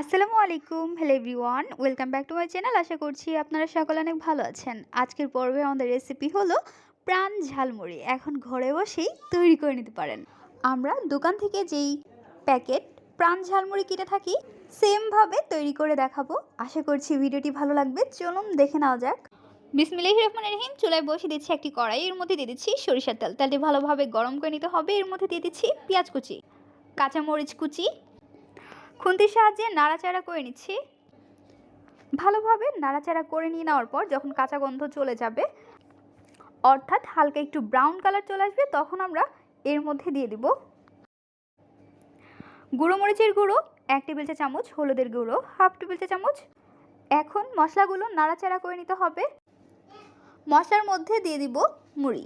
আসসালামু আলাইকুম hello everyone welcome back to my channel আশা করছি আপনারা সকলে অনেক ভালো আছেন। আজকের পর্বে আমাদের রেসিপি হলো প্রাণ ঝালমুড়ি, এখন ঘরে বসেই তৈরি করে নিতে পারেন। আমরা দোকান থেকে যেই প্যাকেট প্রাণ ঝালমুড়ি কিনে থাকি সেমভাবে তৈরি করে দেখাবো। আশা করছি ভিডিওটি ভালো লাগবে, চলুন দেখে নেওয়া যাক। বিসমিল্লাহ রহমান রহিম, চুলায় বসে দিচ্ছি একটি কড়াই, এর মধ্যে দিয়ে দিচ্ছি সরিষার তেল। তেলটি ভালোভাবে গরম করে নিতে হবে, এর মধ্যে দিয়ে দিচ্ছি পেঁয়াজ কুচি, কাঁচামরিচ কুচি খুন্তির সাহায্যে নাড়াচাড়া করে নিচ্ছি। ভালোভাবে নাড়াচাড়া করে নিয়ে নেওয়ার পর যখন কাঁচা গন্ধ চলে যাবে, অর্থাৎ হালকা একটু ব্রাউন কালার চলে আসবে, তখন আমরা এর মধ্যে দিয়ে দিব গুঁড়ো মরিচের গুঁড়ো, এক টেবিল চা চামচ হলুদের গুঁড়ো, হাফ টেবিল চা চামচ। এখন মশলাগুলো নাড়াচাড়া করে নিতে হবে। মশলার মধ্যে দিয়ে দিব মুড়ি।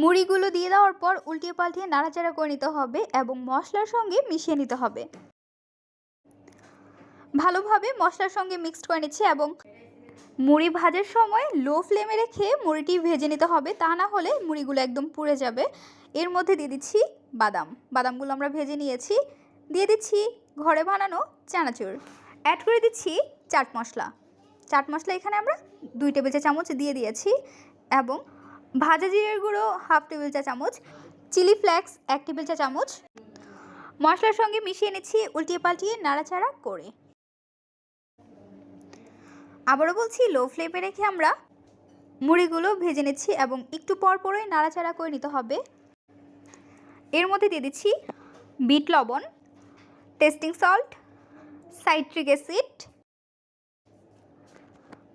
মুড়িগুলো দিয়ে দেওয়ার পর উল্টিয়ে পাল্টিয়ে নাড়াচাড়া করে নিতে হবে এবং মশলার সঙ্গে মিশিয়ে নিতে হবে। ভালোভাবে মশলার সঙ্গে মিক্সড করে নিচ্ছি এবং মুড়ি ভাজার সময় লো ফ্লেমে রেখে মুড়িটি ভেজে নিতে হবে। তা না হলে মুড়িগুলো একদম পুড়ে যাবে। এর মধ্যে দিয়ে দিচ্ছি বাদাম। বাদামগুলো আমরা ভেজে নিয়েছি। দিয়ে দিচ্ছি ঘরে বানানো চানাচুর। অ্যাড করে দিচ্ছি চাট মশলা। চাট মশলা এখানে আমরা দুই টেবিল চা চামচ দিয়ে দিয়েছি এবং ভাজা জিরের গুঁড়ো হাফ টেবিল চা চামচ, চিলি ফ্লেক্স এক টেবিল চা চামচ। মশলার সঙ্গে মিশিয়ে নিচ্ছি উল্টিয়ে পাল্টিয়ে নাড়াচাড়া করে। আবারও বলছি লো ফ্লেমে রেখে আমরা মুড়িগুলো ভেজে নিচ্ছি এবং একটু পর পরই নাড়াচাড়া করে নিতে হবে। এর মধ্যে দিয়ে দিচ্ছি বিট লবণ টেস্টিং সল্ট সাইট্রিক অ্যাসিড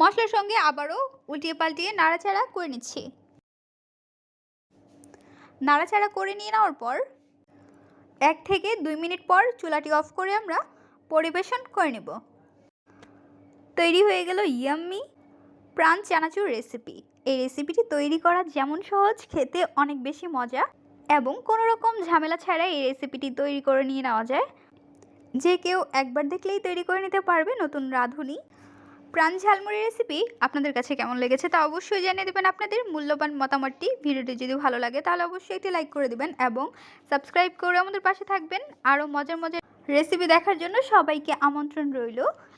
মশলার সঙ্গে আবারও উল্টিয়ে পাল্টিয়ে নাড়াচাড়া করে নিচ্ছি। নাড়াচাড়া করে নিয়ে নেওয়ার পর এক থেকে দুই মিনিট পর চুলাটি অফ করে আমরা পরিবেশন করে নেব। তৈরি হয়ে গেল ইয়াম্মি প্রাণ চানাচুর রেসিপি এই রেসিপিটি তৈরি করা যেমন সহজ, খেতে অনেক বেশি মজা এবং কোনো রকম ঝামেলা ছাড়াই এই রেসিপিটি তৈরি করে নিয়ে নেওয়া যায়। যে কেউ একবার দেখলেই তৈরি করে নিতে পারবে নতুন রাঁধুনি। প্রাণ ঝালমুড়ি রেসিপি আপনাদের কাছে কেমন লেগেছে তা অবশ্যই জানিয়ে দেবেন আপনাদের মূল্যবান মতামতটি ভিডিওটি যদি ভালো লাগে তাহলে অবশ্যই একটি লাইক করে দেবেন এবং সাবস্ক্রাইব করে আমাদের পাশে থাকবেন। আরও মজার মজার রেসিপি দেখার জন্য সবাইকে আমন্ত্রণ রইল।